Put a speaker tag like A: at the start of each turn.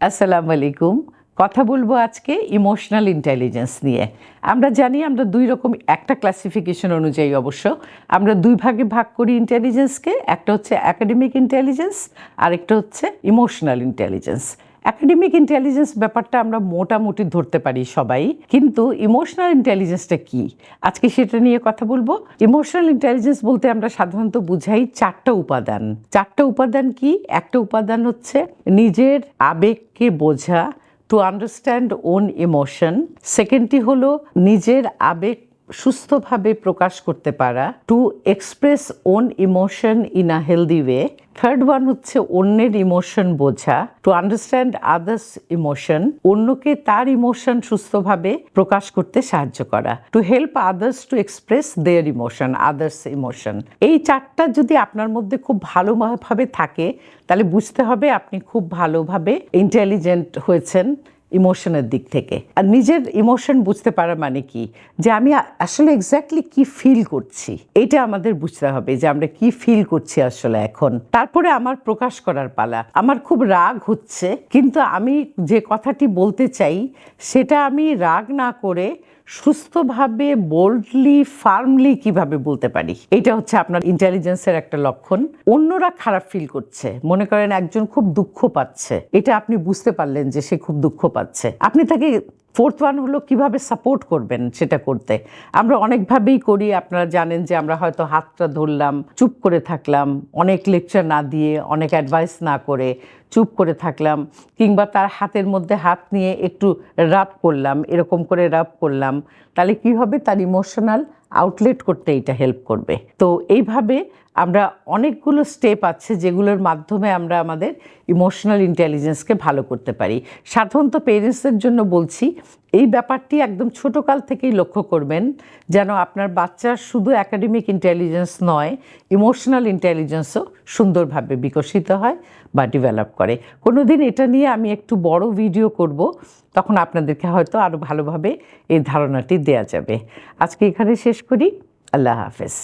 A: আসসালামু আলাইকুম কথা বলব আজকে ইমোশনাল ইন্টেলিজেন্স নিয়ে। আমরা জানি আমরা দুই রকম, একটা ক্লাসিফিকেশন অনুযায়ী অবশ্য, আমরা দুই ভাগে ভাগ করি ইন্টেলিজেন্সকে একটা হচ্ছে অ্যাকাডেমিক ইন্টেলিজেন্স আর একটা হচ্ছে ইমোশনাল ইন্টেলিজেন্স একাডেমিক ইন্টেলিজেন্স ব্যাপারটা আমরা মোটামুটি ধরতে পারি সবাই, কিন্তু ইমোশনাল ইন্টেলিজেন্সটা কি? আজকে সেটা নিয়ে কথা বলব। ইমোশনাল ইন্টেলিজেন্স বলতে আমরা সাধারণত বুঝাই চারটা উপাদান। চারটা উপাদান কি? একটা উপাদান হচ্ছে নিজের আবেগকে বোঝা টু আন্ডারস্ট্যান্ড ওন ইমোশন সেকেন্ডটি হলো নিজের আবেগ সুস্থভাবে প্রকাশ করতে পারা to express own emotion in a healthy way third one হচ্ছে অন্যের ইমোশন বোঝা টু আন্ডারস্ট্যান্ড আদার্স ইমোশন অন্যকে তার ইমোশন সুস্থভাবে প্রকাশ করতে সাহায্য করা to help others to express their emotion others emotion এই চারটা যদি আপনার মধ্যে খুব ভালোভাবে থাকে, তাহলে বুঝতে হবে আপনি খুব ভালোভাবে ইন্টেলিজেন্ট হয়েছেন। ইমোশনের দিক থেকে। আর নিজের ইমোশন বুঝতে পারা মানে কি? যে আমি আসলে এক্স্যাক্টলি কি ফিল করছি? এটা আমাদের বুঝতে হবে যে আমরা কি ফিল করছি আসলে এখন। তারপরে আমার প্রকাশ করার পালা। আমার খুব রাগ হচ্ছে, কিন্তু আমি যে কথাটি বলতে চাই, সেটা আমি রাগ না করে সুস্থভাবে বোল্ডলি ফার্মলি কীভাবে বলতে পারি? এটা হচ্ছে আপনার ইন্টেলিজেন্সের একটা লক্ষণ। অন্যরা খারাপ ফিল করছে। মনে করেন একজন খুব দুঃখ পাচ্ছে। এটা আপনি বুঝতে পারলেন যে সে খুব দুঃখ পাচ্ছে। আপনি তাকে ফোর্থ ওয়ান হলো কীভাবে সাপোর্ট করবেন সেটা করতে। আমরা অনেকভাবেই করি, আপনারা জানেন যে আমরা হয়তো হাতটা ধরলাম, চুপ করে থাকলাম, অনেক লেকচার না দিয়ে, অনেক অ্যাডভাইস না করে চুপ করে থাকলাম, কিংবা তার হাতের মধ্যে হাত নিয়ে একটু রাব করলাম, এরকম করে রাব করলাম, তাহলে কি হবে? তার ইমোশনাল আউটলেট করতে এটা হেল্প করবে। তো এইভাবে আমরা অনেকগুলো স্টেপ আছে যেগুলোর মাধ্যমে আমরা আমাদের ইমোশনাল ইন্টেলিজেন্সকে ভালো করতে পারি। সাধারণত পেরেন্টসদের জন্য বলছি এই ব্যাপারটি একদম ছোটোকাল থেকেই লক্ষ্য করবেন যেন আপনার বাচ্চার শুধু একাডেমিক ইন্টেলিজেন্স নয় ইমোশনাল ইন্টেলিজেন্সও সুন্দরভাবে বিকশিত হয় বা ডেভেলপ করে। কোনো দিন এটা নিয়ে আমি একটু বড় ভিডিও করব, তখন আপনাদেরকে হয়তো আরও ভালোভাবে এই ধারণাটি দেয়া যাবে। আজকে এখানে শেষ করি। আল্লাহ হাফেজ।